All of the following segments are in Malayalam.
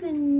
최근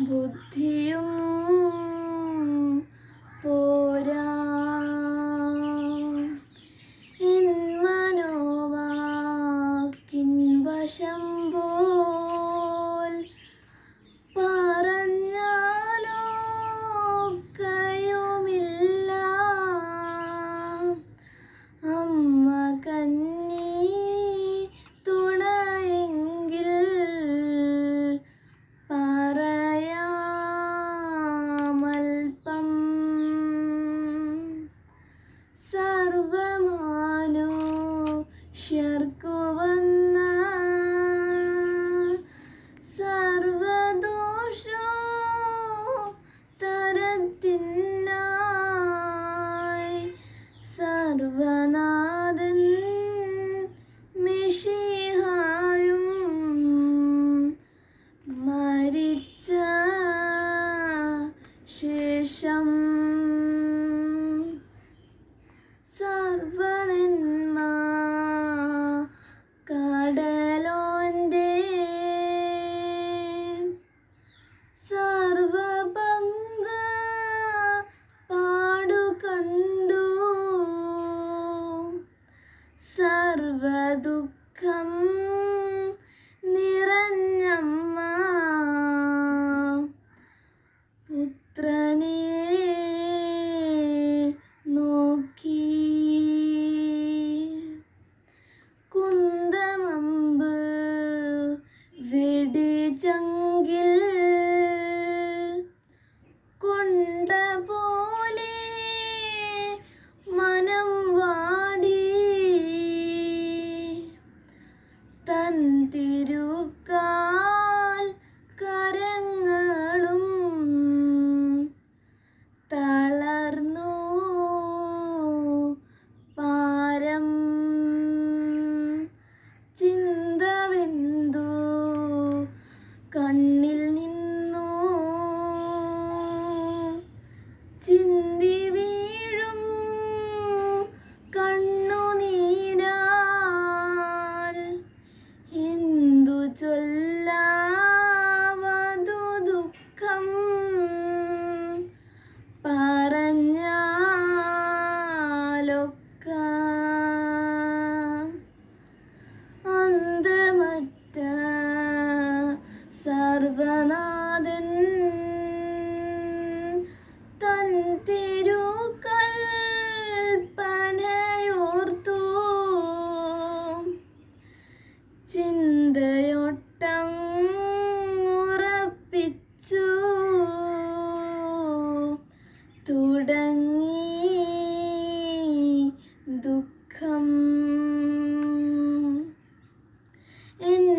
ബുദ്ധിയും പോരാ. എൻ മനോവാക്കിൻ വശം തൻ and